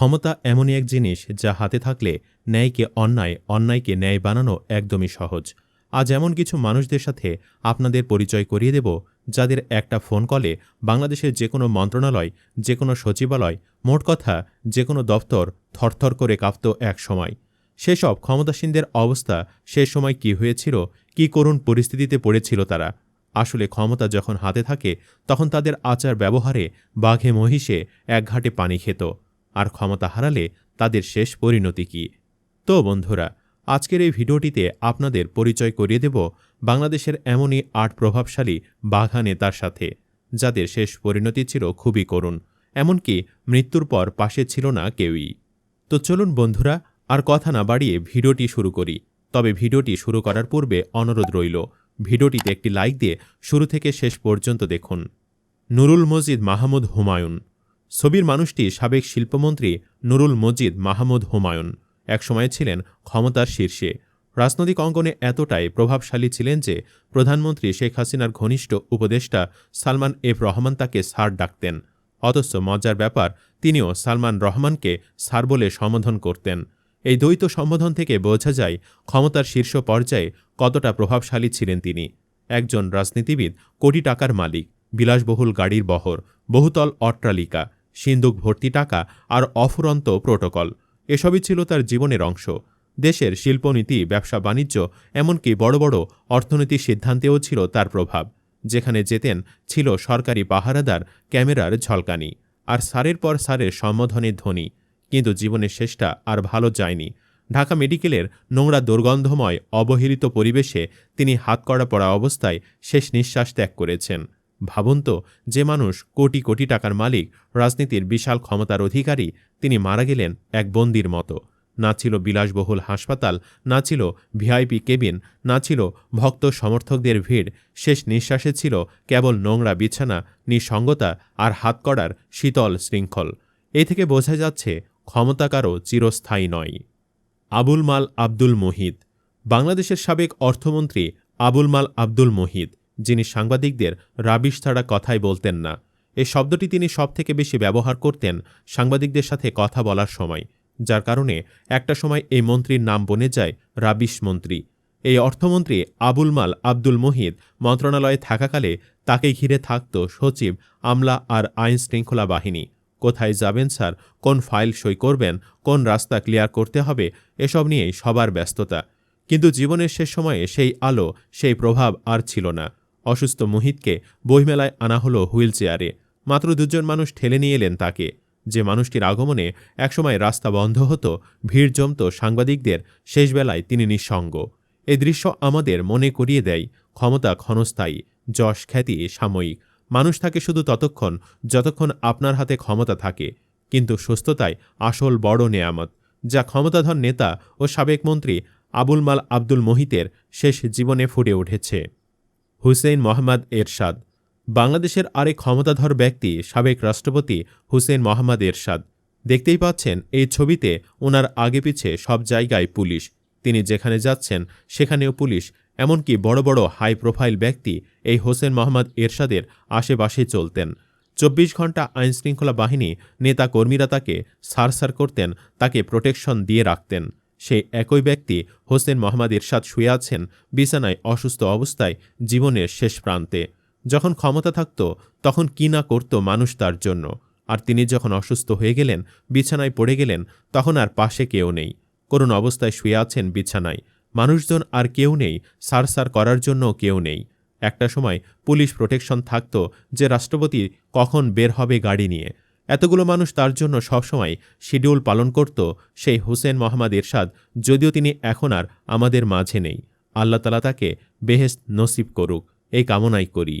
ক্ষমতা এমনই এক জিনিস যা হাতে থাকলে ন্যায়কে অন্যায়, অন্যায়কে ন্যায় বানানো একদমই সহজ। আজ এমন কিছু মানুষদের সাথে আপনাদের পরিচয় করিয়ে দেব যাদের একটা ফোন কলে বাংলাদেশের যে কোনো মন্ত্রণালয়, যে কোনো সচিবালয়, মোট কথা যে কোনো দপ্তর থরথর করে কাঁপত এক সময়। সেসব ক্ষমতাসীনদের অবস্থা সে সময় কি হয়েছিল, কি করুণ পরিস্থিতিতে পড়েছিল তারা? আসলে ক্ষমতা যখন হাতে থাকে, তখন তাদের আচার ব্যবহারে বাঘে মহিষে এক ঘাটে পানি খেত। আর ক্ষমতা হারালে তাদের শেষ পরিণতি কি? তো বন্ধুরা, আজকের এই ভিডিওটিতে আপনাদের পরিচয় করিয়ে দেব বাংলাদেশের এমনই আট প্রভাবশালী বাঘা নেতার সাথে, যাদের শেষ পরিণতি ছিল খুবই করুণ, এমনকি মৃত্যুর পর পাশে ছিল না কেউই। তো চলুন বন্ধুরা, আর কথা না বাড়িয়ে ভিডিওটি শুরু করি। তবে ভিডিওটি শুরু করার পূর্বে অনুরোধ রইল, ভিডিওটিতে একটি লাইক দিয়ে শুরু থেকে শেষ পর্যন্ত দেখুন। নুরুল মজিদ মাহমুদ হুমায়ুন ছবির মানুষটি সাবেক শিল্পমন্ত্রী নুরুল মজিদ মাহমুদ হুমায়ুন। একসময় ছিলেন ক্ষমতার শীর্ষে। রাজনৈতিক অঙ্গনে এতটাই প্রভাবশালী ছিলেন যে প্রধানমন্ত্রী শেখ হাসিনার ঘনিষ্ঠ উপদেষ্টা সালমান এফ রহমান তাকে সার ডাকতেন। অথচ মজার ব্যাপার, তিনিও সালমান রহমানকে সার বলে সম্বোধন করতেন। এই দ্বৈত সম্বোধন থেকে বোঝা যায় ক্ষমতার শীর্ষ পর্যায়ে কতটা প্রভাবশালী ছিলেন তিনি। একজন রাজনীতিবিদ কোটি টাকার মালিক, বিলাসবহুল গাড়ির বহর, বহুতল অট্টালিকা সিন্দুক ভর্তি টাকা আর অফুরন্ত প্রোটোকল। এসবই ছিল তার জীবনের অংশ। দেশের শিল্পনীতি, ব্যবসা, বাণিজ্য, এমনকি বড় বড় অর্থনৈতিক সিদ্ধান্তেও ছিল তার প্রভাব। যেখানে যেতেন ছিল সরকারি পাহারাদার, ক্যামেরার ঝলকানি। আর সারের পর সারের সম্বোধনের ধ্বনি। কিন্তু জীবনের শেষটা আর ভালো যায়নি। ঢাকা মেডিকেলের নোংরা দুর্গন্ধময়, অবহেলিত পরিবেশে তিনি হাতকড়া পড়া অবস্থায় শেষ নিঃশ্বাস ত্যাগ করেছেন। ভাবুন তো, যে মানুষ কোটি কোটি টাকার মালিক, রাজনীতির বিশাল ক্ষমতার অধিকারী, তিনি মারা গেলেন এক বন্দির মতো। না ছিল বিলাসবহুল হাসপাতাল, না ছিল ভিআইপি কেবিন, না ছিল ভক্ত সমর্থকদের ভিড়। শেষ নিঃশ্বাসে ছিল কেবল নোংরা বিছানা, নিঃসঙ্গতা আর হাতকড়ার শীতল শৃঙ্খল। এ থেকে বোঝা যাচ্ছে, ক্ষমতা কারও চিরস্থায়ী নয়। আবুল মাল আব্দুল মোহিত। বাংলাদেশের সাবেক অর্থমন্ত্রী আবুল মাল আব্দুল মোহিত। যিনি সাংবাদিকদের রাবিশ ছাড়া কথাই বলতেন না। এই শব্দটি তিনি সবথেকে বেশি ব্যবহার করতেন সাংবাদিকদের সাথে কথা বলার সময়, যার কারণে একটা সময় এই মন্ত্রীর নাম বনে যায় রাবিশ মন্ত্রী। এই অর্থমন্ত্রী আবুল মাল আব্দুল মোহিত মন্ত্রণালয়ে থাকাকালে তাকে ঘিরে থাকত সচিব আমলা আর আইন শৃঙ্খলা বাহিনী। কোথায় যাবেন স্যার? কোন ফাইল সই করবেন? কোন রাস্তা ক্লিয়ার করতে হবে? এসব নিয়েই সবার ব্যস্ততা। কিন্তু জীবনের শেষ সময়ে সেই আলো, সেই প্রভাব আর ছিল না। অসুস্থ মোহিতকে বইমেলায় আনা হলো হুইল চেয়ারে। মাত্র দুজন মানুষ ঠেলে নিয়ে এলেন তাকে। যে মানুষটির আগমনে একসময় রাস্তা বন্ধ হতো, ভিড় জমত সাংবাদিকদের শেষবেলায় তিনি নিঃসঙ্গ। এই দৃশ্য আমাদের মনে করিয়ে দেয়, ক্ষমতা ক্ষণস্থায়ী, যশ খ্যাতি সাময়িক। মানুষ থাকে শুধু ততক্ষণ, যতক্ষণ আপনার হাতে ক্ষমতা থাকে। কিন্তু সুস্থতায় আসল বড় নেয়ামত, যা ক্ষমতাধর নেতা ও সাবেক মন্ত্রী আবুল মাল আব্দুল মোহিতের শেষ জীবনে ফুটে উঠেছে। হুসেইন মোহাম্মদ এরশাদ। বাংলাদেশের আরেক ক্ষমতাধর ব্যক্তি, সাবেক রাষ্ট্রপতি হুসেইন মোহাম্মদ এরশাদ। দেখতেই পাচ্ছেন, এই ছবিতে ওনার আগে পিছে সব জায়গায় পুলিশ। তিনি যেখানে যাচ্ছেন, সেখানেও পুলিশ। এমনকি বড় বড় হাই প্রোফাইল ব্যক্তি এই হোসেন মোহাম্মদ এরশাদের আশেপাশে চলতেন। চব্বিশ ঘণ্টা আইনশৃঙ্খলা বাহিনী নেতা কর্মীরা তাকে সারসার করতেন, তাকে প্রোটেকশন দিয়ে রাখতেন। সেই একই ব্যক্তি হোসেন মোহাম্মদ এরশাদ শুয়ে আছেন বিছানায় অসুস্থ অবস্থায় জীবনের শেষ প্রান্তে। যখন ক্ষমতা থাকত, তখন কি না করত মানুষ তার জন্য। আর তিনি যখন অসুস্থ হয়ে গেলেন, বিছানায় পড়ে গেলেন, তখন আর পাশে কেউ নেই। করুণ অবস্থায় শুয়ে আছেন বিছানায়। মানুষজন আর কেউ নেই, সারসার করার জন্য কেউ নেই। একটা সময় পুলিশ প্রোটেকশন থাকত যে রাষ্ট্রপতি কখন বের হবে গাড়ি নিয়ে। এতগুলো মানুষ তার জন্য সবসময় শিডিউল পালন করত সেই হুসেন মোহাম্মদ এরশাদ, যদিও তিনি এখন আর আমাদের মাঝে নেই। আল্লাহ তালা তাকে বেহেস্ত নসিব করুক, এই কামনাই করি।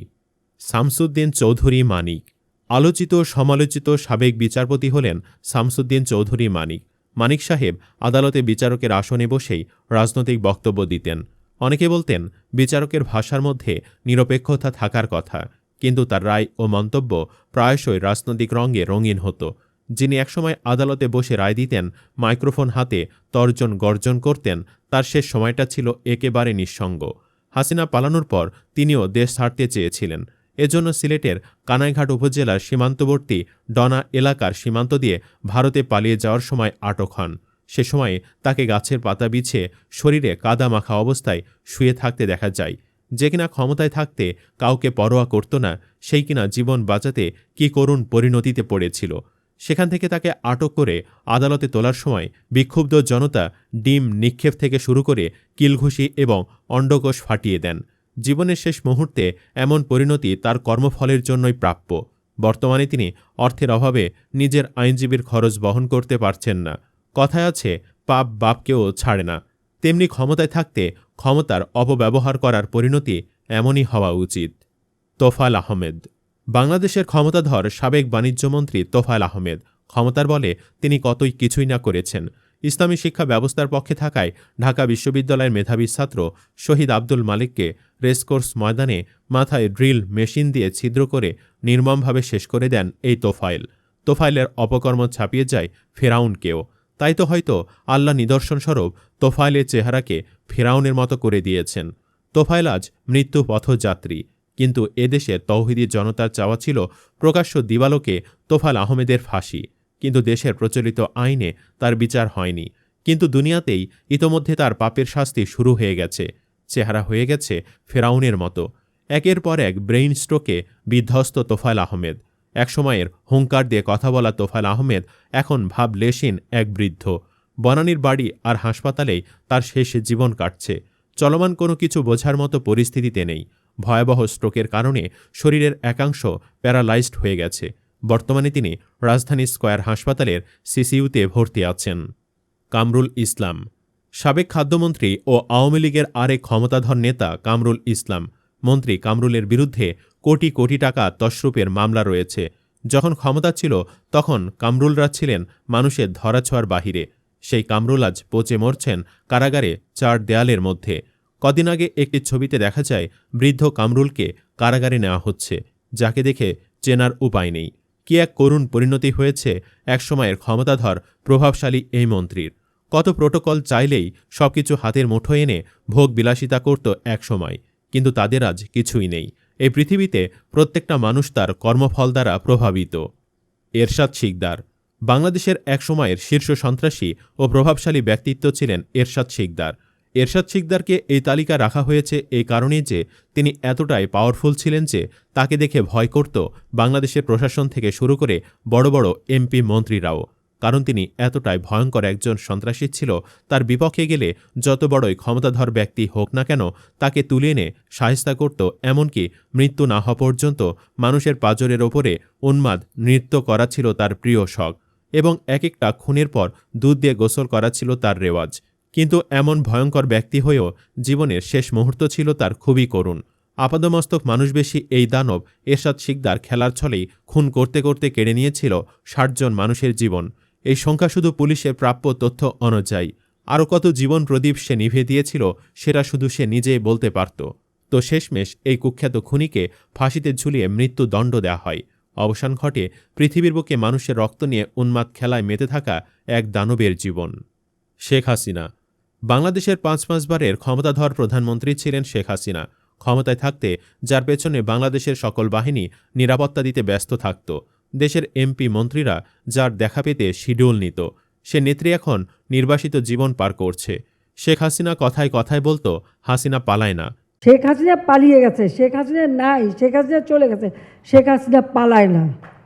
শামসুদ্দিন চৌধুরী মানিক। আলোচিত সমালোচিত সাবেক বিচারপতি হলেন শামসুদ্দিন চৌধুরী মানিক। মানিক সাহেব আদালতে বিচারকের আসনে বসেই রাজনৈতিক বক্তব্য দিতেন। অনেকে বলতেন, বিচারকের ভাষার মধ্যে নিরপেক্ষতা থাকার কথা। কিন্তু তার রায় ও মন্তব্য প্রায়শই রাজনৈতিক রঙে রঙিন হতো। যিনি একসময় আদালতে বসে রায় দিতেন, মাইক্রোফোন হাতে তর্জন গর্জন করতেন, তার শেষ সময়টা ছিল একেবারে নিঃসঙ্গ। হাসিনা পালানোর পর তিনিও দেশ ছাড়তে চেয়েছিলেন। এজন্য সিলেটের কানাইঘাট উপজেলার সীমান্তবর্তী ডনা এলাকার সীমান্ত দিয়ে ভারতে পালিয়ে যাওয়ার সময় আটক হন। সে সময়ে তাকে গাছের পাতা বিছিয়ে শরীরে কাদা মাখা অবস্থায় শুয়ে থাকতে দেখা যায়। যে কিনা ক্ষমতায় থাকতে কাউকে পরোয়া করত না, সেই কিনা জীবন বাঁচাতে কি করুণ পরিণতিতে পড়েছিল। সেখান থেকে তাকে আটক করে আদালতে তোলার সময় বিক্ষুব্ধ জনতা ডিম নিক্ষেপ থেকে শুরু করে কিলঘুষি এবং অণ্ডকোষ ফাটিয়ে দেন। জীবনের শেষ মুহূর্তে এমন পরিণতি তার কর্মফলের জন্যই প্রাপ্য। বর্তমানে তিনি অর্থের অভাবে নিজের আইনজীবীর খরচ বহন করতে পারছেন না। কথায় আছে, পাপ বাপকেও ছাড়ে না। তেমনি ক্ষমতায় থাকতে ক্ষমতার অপব্যবহার করার পরিণতি এমনই হওয়া উচিত। তোফাল আহমেদ বাংলাদেশের ক্ষমতাধর সাবেক বাণিজ্যমন্ত্রী তোফাল আহমেদ ক্ষমতার বলে তিনি কতই কিছুই না করেছেন। ইসলামী শিক্ষা ব্যবস্থার পক্ষে থাকায় ঢাকা বিশ্ববিদ্যালয়ের মেধাবী ছাত্র শহীদ আব্দুল মালিককে রেসকোর্স ময়দানে মাথায় ড্রিল মেশিন দিয়ে ছিদ্র করে নির্মমভাবে শেষ করে দেন এই তোফাইল তোফাইলের অপকর্ম ছাপিয়ে যায় ফেরাউনকেও। তাই তো হয়তো আল্লাহ নিদর্শনস্বরূপ তোফাইলের চেহারাকে ফেরাউনের মতো করে দিয়েছেন। তোফাইল আজ মৃত্যু পথযাত্রী, কিন্তু এদেশে তৌহিদি জনতার চাওয়া ছিল প্রকাশ্য দিবালোকে তোফাল আহমেদের ফাঁসি, কিন্তু দেশের প্রচলিত আইনে তার বিচার হয়নি। কিন্তু দুনিয়াতেই ইতোমধ্যে তার পাপের শাস্তি শুরু হয়ে গেছে, চেহারা হয়ে গেছে ফেরাউনের মতো। একের পর এক ব্রেইন স্ট্রোকে বিধ্বস্ত তোফাল আহমেদ। একসময়ের হুঙ্কার দিয়ে কথা বলা তোফাল আহমেদ এখন ভাবলেশীন এক বৃদ্ধ। বনানীর বাড়ি আর হাসপাতালেই তার শেষ জীবন কাটছে। চলমান কোনো কিছু বোঝার মতো পরিস্থিতিতে নেই। ভয়াবহ স্ট্রোকের কারণে শরীরের একাংশ প্যারালাইজড হয়ে গেছে। বর্তমানে তিনি রাজধানী স্কয়ার হাসপাতালের সিসিইউতে ভর্তি আছেন। কামরুল ইসলাম। সাবেক খাদ্যমন্ত্রী ও আওয়ামী লীগের আরেক ক্ষমতাধর নেতা কামরুল ইসলাম মন্ত্রী কামরুলের বিরুদ্ধে কোটি কোটি টাকা তশরূপের মামলা রয়েছে। যখন ক্ষমতা ছিল, তখন কামরুলরা ছিলেন মানুষের ধরাছোঁয়ার বাহিরে। সেই কামরুল আজ পচে মরছেন কারাগারে চার দেয়ালের মধ্যে। কদিন আগে একটি ছবিতে দেখা যায়, বৃদ্ধ কামরুলকে কারাগারে নেওয়া হচ্ছে, যাকে দেখে চেনার উপায় নেই। কি এক করুণ পরিণতি হয়েছে একসময়ের ক্ষমতাধর, প্রভাবশালী এই মন্ত্রীর। কত প্রোটোকল চাইলেই সবকিছু হাতের মুঠো এনে ভোগ বিলাসিতা করত একসময় কিন্তু তাদের আজ কিছুই নেই। এই পৃথিবীতে প্রত্যেকটা মানুষ তার কর্মফল দ্বারা প্রভাবিত। এরশাদ শিকদার। বাংলাদেশের একসময়ের শীর্ষ সন্ত্রাসী ও প্রভাবশালী ব্যক্তিত্ব ছিলেন এরশাদ শিকদার। এরশাদ শিকদারকে এই তালিকা রাখা হয়েছে এই কারণেই যে তিনি এতটাই পাওয়ারফুল ছিলেন যে তাকে দেখে ভয় করত বাংলাদেশের প্রশাসন থেকে শুরু করে বড় বড় এমপি মন্ত্রীরাও। কারণ তিনি এতটাই ভয়ঙ্কর একজন সন্ত্রাসী ছিল, তার বিপক্ষে গেলে যত বড়ই ক্ষমতাধর ব্যক্তি হোক না কেন, তাকে তুলে এনে সাহেস্তা করত, এমনকি মৃত্যু না হওয়া পর্যন্ত মানুষের পাজরের ওপরে উন্মাদ নৃত্য করা ছিল তার প্রিয় শখ এবং এক একটা খুনের পর দুধ দিয়ে গোসল করা ছিল তার রেওয়াজ। কিন্তু এমন ভয়ঙ্কর ব্যক্তি হয়েও জীবনের শেষ মুহূর্ত ছিল তার খুবই করুণ। আপাদমস্তক মানুষবেশী এই দানব এরশাদ শিকদার খেলার ছলেই খুন করতে করতে কেড়ে নিয়েছিল ষাটজন মানুষের জীবন। এই সংখ্যা শুধু পুলিশের প্রাপ্য তথ্য অনুযায়ী। আরও কত জীবন প্রদীপ সে নিভে দিয়েছিল, সেটা শুধু সে নিজেই বলতে পারত। তো শেষমেশ এই কুখ্যাত খুনিকে ফাঁসিতে ঝুলিয়ে মৃত্যুদণ্ড দেওয়া হয়। অবসান ঘটে পৃথিবীর বুকে মানুষের রক্ত নিয়ে উন্মাদ খেলায় মেতে থাকা এক দানবের জীবন। শেখ হাসিনা। বাংলাদেশের পাঁচ পাঁচবারের ক্ষমতাধর প্রধানমন্ত্রী ছিলেন শেখ হাসিনা। ক্ষমতায় থাকতে যার পেছনে বাংলাদেশের সকল বাহিনী নিরাপত্তা দিতে ব্যস্ত থাকত। দেশের এমপি মন্ত্রীরা যার দেখা পেতে শিডিউল নিত সে নেত্রী এখন নির্বাসিত জীবন পার করছে। শেখ হাসিনা কথায় কথায় বলতো হাসিনা পালায় না। শেখ হাসিনা পালিয়ে গেছে শেখ হাসিনা নাই শেখ হাসিনা চলে গেছে শেখ হাসিনা পালায় না।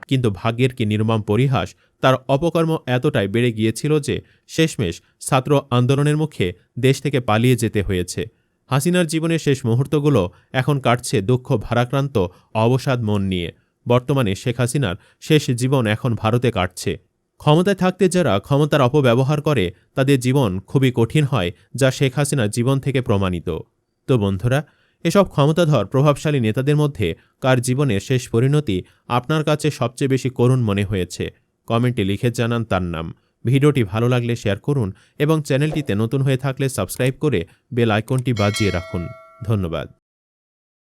কিন্তু ভাগ্যের কি নির্মম পরিহাস তার অপকর্ম এতটাই বেড়ে গিয়েছিল যে শেষমেশ ছাত্র আন্দোলনের মুখে দেশ থেকে পালিয়ে যেতে হয়েছে। হাসিনার জীবনের শেষ মুহূর্তগুলো এখন কাটছে দুঃখ ভারাক্রান্ত অবসাদ মন নিয়ে। বর্তমানে শেখ হাসিনার শেষ জীবন এখন ভারতে কাটছে। ক্ষমতায় থাকতে যারা ক্ষমতার অপব্যবহার করে, তাদের জীবন খুবই কঠিন হয়, যা শেখ হাসিনার জীবন থেকে প্রমাণিত। তো বন্ধুরা, এসব ক্ষমতাধর, প্রভাবশালী নেতাদের মধ্যে কার জীবনের শেষ পরিণতি আপনার কাছে সবচেয়ে বেশি করুণ মনে হয়েছে? কমেন্টে লিখে জানান তার নাম। ভিডিওটি ভালো লাগলে শেয়ার করুন এবং চ্যানেলটিতে নতুন হয়ে থাকলে সাবস্ক্রাইব করে বেল আইকনটি বাজিয়ে রাখুন। ধন্যবাদ।